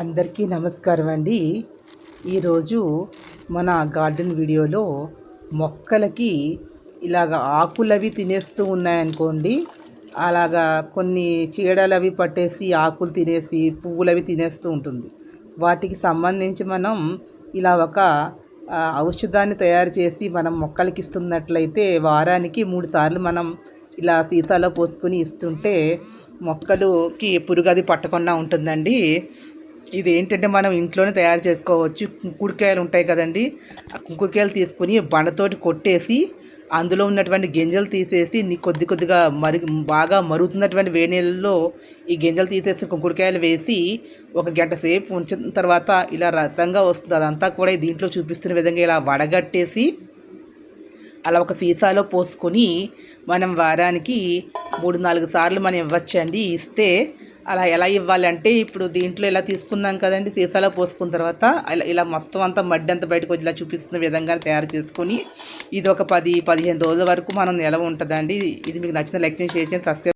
అందరికీ నమస్కారం అండి. ఈరోజు మన గార్డెన్ వీడియోలో మొక్కలకి ఇలాగ ఆకులు అవి తినేస్తూ ఉన్నాయనుకోండి. అలాగా కొన్ని చీడలు అవి పట్టేసి ఆకులు తినేసి పువ్వులవి తినేస్తూ ఉంటుంది. వాటికి సంబంధించి మనం ఇలా ఒక ఔషధాన్ని తయారు చేసి మనం మొక్కలకి ఇస్తున్నట్లయితే వారానికి మూడు సార్లు మనం ఇలా సీసాలో పోసుకొని ఇస్తుంటే మొక్కలుకి పురుగు అది పట్టకుండా ఉంటుందండి. ఇది ఏంటంటే మనం ఇంట్లోనే తయారు చేసుకోవచ్చు. కుంకుడుకాయలు ఉంటాయి కదండి. ఆ కుంకుడుకాయలు తీసుకుని బండతోటి కొట్టేసి అందులో ఉన్నటువంటి గింజలు తీసేసి నీ కొద్ది కొద్దిగా మరి బాగా మరుగుతున్నటువంటి వేడి ఈ గింజలు తీసేసి కుంకుడుకాయలు వేసి ఒక గంట సేపు ఉంచిన తర్వాత ఇలా రసంగా వస్తుంది. అదంతా కూడా దీంట్లో చూపిస్తున్న విధంగా ఇలా వడగట్టేసి అలా ఒక సీసాలో పోసుకొని మనం వారానికి మూడు నాలుగు సార్లు మనం ఇవ్వచ్చండి. ఇస్తే అలా ఎలా ఇవ్వాలంటే ఇప్పుడు దీంట్లో ఇలా తీసుకున్నాం కదండి సీసాలో పోసుకున్న తర్వాత ఇలా ఇలా మొత్తం అంతా మడ్డి అంతా బయటకు వచ్చి ఇలా చూపిస్తున్న విధంగా తయారు చేసుకొని ఇది ఒక పది పదిహేను రోజుల వరకు మనం నిలవ ఉంటుందండి. ఇది మీకు నచ్చిన లైక్ చేసి చేసి సబ్స్క్రైబ్